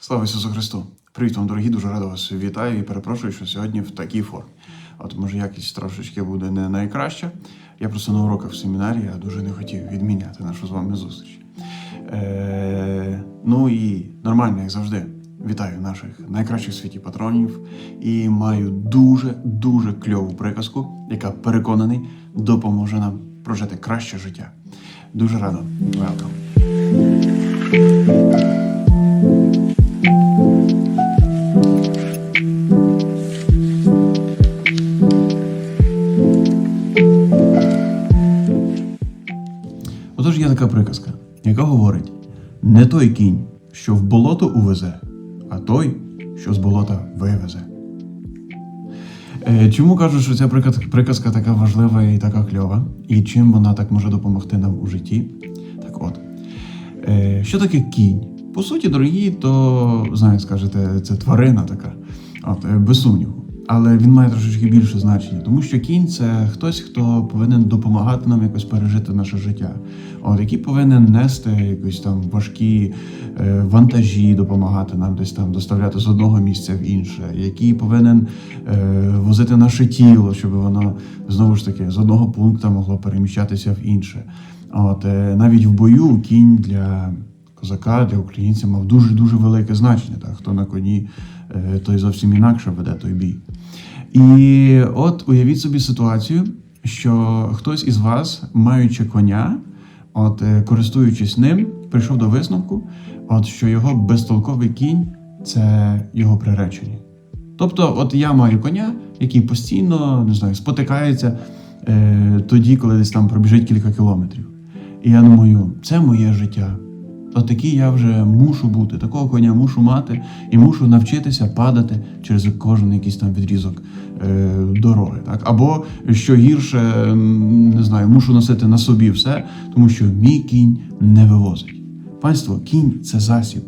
Слава Ісусу Христу! Привіт вам, дорогі, дуже радий вас вітаю і перепрошую, що сьогодні в такій формі. От може якість трошечки буде не найкраща. Я просто на уроках в семінарі я дуже не хотів відміняти нашу з вами зустріч. Е, ну і нормально, як завжди. Вітаю наших найкращих в світі патронів і маю дуже дуже кльову приказку, яка переконаний допоможе нам прожити краще життя. Дуже радо. Welcome. Отож є така приказка, яка говорить: не той кінь, що в болото увезе, а той, що з болота вивезе. Е, Чому кажу, що ця приказка така важлива і така кльова, і чим вона так може допомогти нам у житті? Так от, е, що таке кінь? По суті, дорогі, то знаєте, скажете, це тварина така, от, е, без сумніву. Але він має трошечки більше значення, тому що кінь це хтось, хто повинен допомагати нам якось пережити наше життя. От який повинен нести якісь там важкі е, вантажі, допомагати нам десь там доставляти з одного місця в інше, який повинен е, возити наше тіло, щоб воно знову ж таки з одного пункту могло переміщатися в інше. От е, навіть в бою кінь для козака, для українця мав дуже дуже велике значення. Так? Хто на коні, той зовсім інакше веде той бій. І от уявіть собі ситуацію, що хтось із вас, маючи коня, от е, користуючись ним, прийшов до висновку, от що його безтолковий кінь це його приречення. Тобто, от я маю коня, який постійно не знаю, спотикається е, тоді, коли десь там пробіжить кілька кілометрів. І я думаю, це моє життя. То такий я вже мушу бути, такого коня мушу мати і мушу навчитися падати через кожен якийсь там відрізок е, дороги. Так? Або що гірше, не знаю, мушу носити на собі все, тому що мій кінь не вивозить. Панство, кінь це засіб.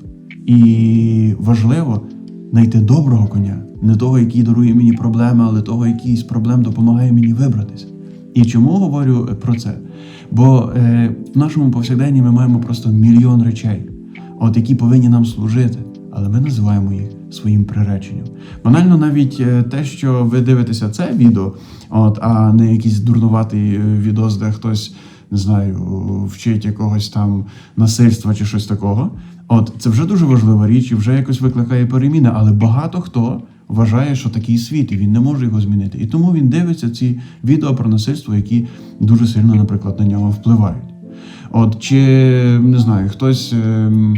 І важливо знайти доброго коня, не того, який дарує мені проблеми, але того, який з проблем допомагає мені вибратися. І чому говорю е, про це? Бо е, в нашому повсякденні ми маємо просто мільйон речей, от які повинні нам служити, але ми називаємо їх своїм приреченням. Банально навіть е, те, що ви дивитеся це відео, от, а не якийсь дурнуватий е, відос, де хтось не знаю, вчить якогось там насильства чи щось такого. От це вже дуже важлива річ і вже якось викликає переміни, але багато хто вважає, що такий світ, і він не може його змінити. І тому він дивиться ці відео про насильство, які дуже сильно, наприклад, на нього впливають. От чи не знаю, хтось. ем,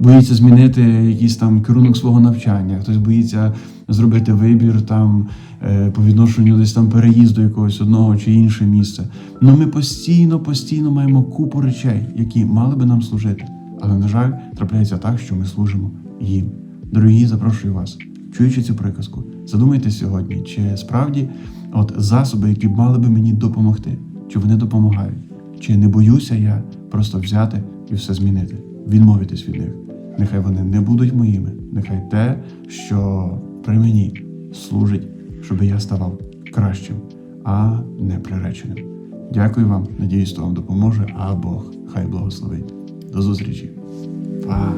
боїться змінити якийсь там керунок свого навчання, хтось боїться зробити вибір там е, по відношенню десь там переїзду якогось одного чи інше місце. Ну ми постійно, постійно маємо купу речей, які мали би нам служити. Але, на жаль, трапляється так, що ми служимо їм. Дорогі, запрошую вас, чуючи цю приказку, задумайтесь сьогодні, чи справді от засоби, які мали би мені допомогти, чи вони допомагають, чи не боюся я просто взяти і все змінити, відмовитись від них. Нехай вони не будуть моїми, нехай те, що при мені служить, щоб я ставав кращим, а не приреченим. Дякую вам, надіюсь, то вам допоможе, а Бог хай благословить. До зустрічі. Па!